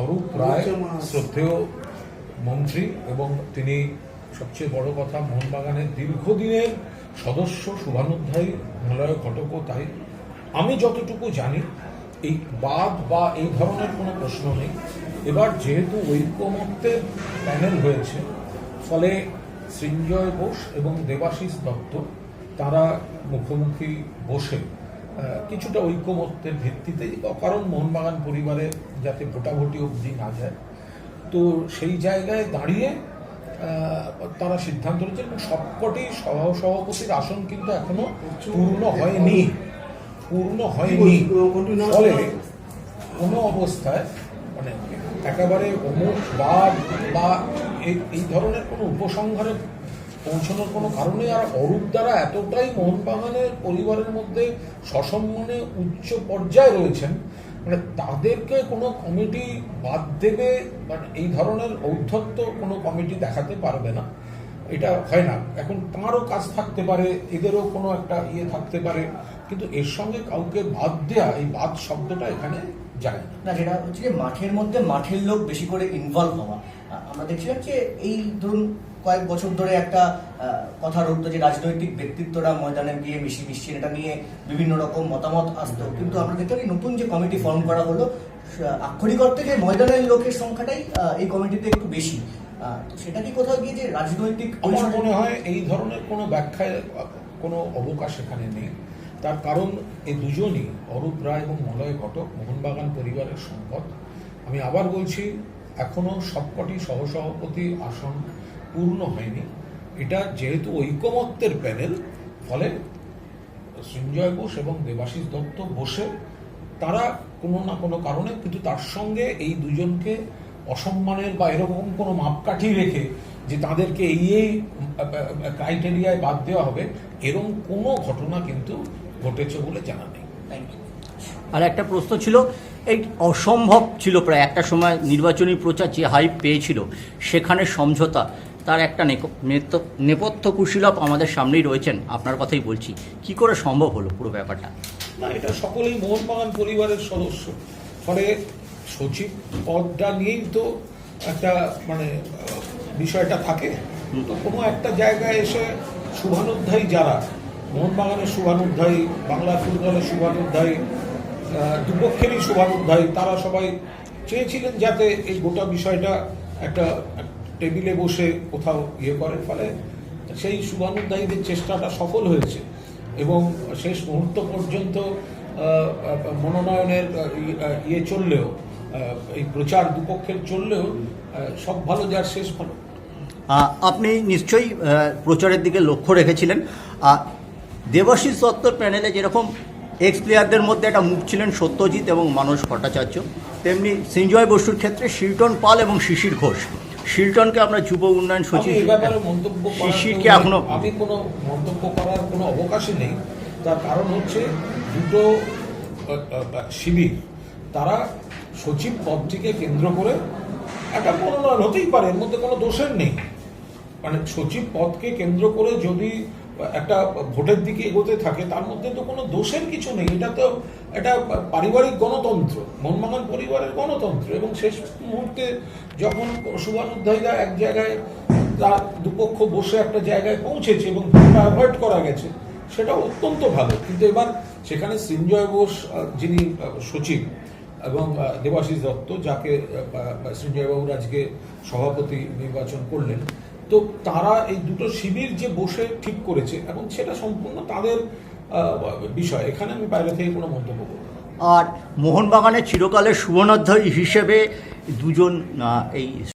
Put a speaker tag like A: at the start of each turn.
A: অরূপ রায় শ্রদ্ধেয় মন্ত্রী এবং তিনি সবচেয়ে বড় কথা, মোহনবাগানের দীর্ঘদিনের সদস্য, শুভানুধ্যায়ী মলয় ঘটকও তাই। আমি যতটুকু জানি, এই বাদ বা এই ধরনের কোনো প্রশ্ন নেই। এবার যেহেতু ঐক্যমত্যের প্যানেল হয়েছে, ফলে সৃঞ্জয় বোস এবং দেবাশিস দত্ত, তারা মুখোমুখি বসে কিছুটা ঐক্যমত্যের ভিত্তিতে কারণ মোহনবাগান পরিবারে যাতে ভোটাভুটি অবধি না যায়। তো সেই জায়গায় দাঁড়িয়ে তারা সিদ্ধান্ত নিয়েছে এবং সবকটি সহ সভাপতির আসন কিন্তু এখনও পূর্ণ হয়নি। পূর্ণ হয়নি। ফলে কোনো অবস্থায় মানে একেবারে অমুক বাদ বা এই- ধরনের কোনো উপসংহারে পৌঁছানোর কোনো কারণে আর অরূপ দ্বারা এতটাই মোহনবাগানের পরিবারের মধ্যে সসম্মানে উচ্চ পর্যায়ে রয়েছেন মানে তাদেরকে কোনো কমিটি বাদ দেবে মানে এই ধরনের ঔদ্ধত্য কোনো কমিটি দেখাতে পারবে না। এটা হয় না। এখন তাঁরও কাজ থাকতে পারে, এদেরও কোনো একটা ইয়ে থাকতে পারে, কিন্তু এর সঙ্গে কাউকে বাদ দেয়া, এই বাদ শব্দটা এখানে যায় না।
B: যেটা হচ্ছে মাঠের মধ্যে মাঠের লোক বেশি করে ইনভলভ হওয়া। আমরা দেখছিলাম যে এই ধরুন কয়েক বছর ধরে একটা কথা রুখতো যে রাজনৈতিক ব্যক্তিত্বরা ময়দানে গিয়ে মিশি মিশছেন এটা নিয়ে বিভিন্ন রকম মতামত আসতো। কিন্তু আমরা দেখলাম এই নতুন যে কমিটি ফর্ম করা হলো আক্ষরিক অর্থে যে ময়দানের লোকের সংখ্যাটাই এই কমিটিতে একটু বেশি। তো সেটা কি কোথাও গিয়ে যে রাজনৈতিক
A: আমার মনে হয় এই ধরনের কোনো ব্যাখ্যায় কোনো অবকাশ এখানে নেই। তার কারণ এই দুজনই অরূপ রায় এবং মলয় ঘটক মোহনবাগান পরিবারের সম্পদ। আমি আবার বলছি এখনও সবকটি সহসভাপতি আসন পূর্ণ হয়নি এটা যেহেতু ঐকমত্যের প্যানেল, ফলে সঞ্জয় বোস এবং দেবাশিস দত্ত বসে তারা কোনো না কোনো কারণে, কিন্তু তার সঙ্গে এই দুজনকে অসম্মানের বা এরকম কোনো মাপকাঠি রেখে যে তাদেরকে এই এই, ক্রাইটেরিয়ায় বাদ দেওয়া হবে এরকম কোনো ঘটনা কিন্তু ঘটেছে বলে জানা নেই.
C: আর একটা প্রশ্ন ছিল এই অসম্ভব ছিল প্রায় একটা সময় নির্বাচনী প্রচার যে হাইপ পেয়েছিল, সেখানে সমঝোতা। তার একটা নেপথ্য কুশীলভ আমাদের সামনেই রয়েছেন, আপনার কথাই বলছি। কি করে সম্ভব হলো পুরো ব্যাপারটা?
A: না, এটা সকলেই মোহনবাগান পরিবারের সদস্য। ফলে সচিব পদটা নিয়েই তো একটা মানে বিষয়টা থাকে। তো কোনো একটা জায়গায় এসে শুভানুধ্যায়ী যারা মোহনবাগানের শুভানুধ্যায়ী বাংলা ফুটবলের শুভানুধ্যায়ী দুপক্ষেরই শুভানুধ্যায়ী তারা সবাই চেয়েছিলেন যাতে এই গোটা বিষয়টা একটা টেবিলে বসে কোথাও ইয়ে করেন। ফলে সেই শুভানুধ্যায়ীদের চেষ্টাটা সফল হয়েছে এবং শেষ মুহূর্ত পর্যন্ত মনোনয়নের ইয়ে চললেও এই প্রচার দুপক্ষের চললেও সব ভালো যার শেষ ভালো।
C: আপনি নিশ্চয়ই প্রচারের দিকে লক্ষ্য রেখেছিলেন। দেবাশিস দত্তর প্যানেলে যেরকম এক্স প্লেয়ারদের মধ্যে একটা মুখ ছিলেন সত্যজিৎ এবং মানস ভট্টাচার্য। তেমনি সঞ্জয় বসুর ক্ষেত্রে শিল্টন পাল এবং শিশির ঘোষ। শিল্টনকে আমরা যুব উন্নয়ন সচিব শিশিরকে এখনও
A: আমি কোনো মন্তব্য করার কোনো অবকাশই নেই। তার কারণ হচ্ছে দুটো শিবির। তারা সচিব পদটিকে কেন্দ্র করে একটা মনোনয়ন হতেই পারে এর মধ্যে কোনো দোষের নেই। মানে সচিব পদকে কেন্দ্র করে যদি একটা ভোটের দিকে এগোতে থাকে, তার মধ্যে তো কোনো দোষের কিছু নেই। এটা তো একটা পারিবারিক গণতন্ত্র মনমোহন পরিবারের গণতন্ত্র। এবং শেষ মুহূর্তে যখন শুভানুধ্যায়ীরা এক জায়গায় তার দুপক্ষ বসে একটা জায়গায় পৌঁছেছে এবং ভোটটা অ্যাভয়েড করা গেছে সেটা অত্যন্ত ভালো। কিন্তু এবার সেখানে সৃঞ্জয় বোস যিনি সচিব এবং দেবাশিস দত্ত, যাকে সৃঞ্জয়বাবুর আজকে সভাপতি নির্বাচন করলেন তো তারা এই দুটো শিবির যে বসে ঠিক করেছে, এবং সেটা সম্পূর্ণ তাদের বিষয়। এখানে আমি বাইরে থেকে কোনো মন্তব্য করব
C: আর মোহনবাগানের চিরকালের সুবর্ণাধ্যায়ী হিসেবে দুজন এই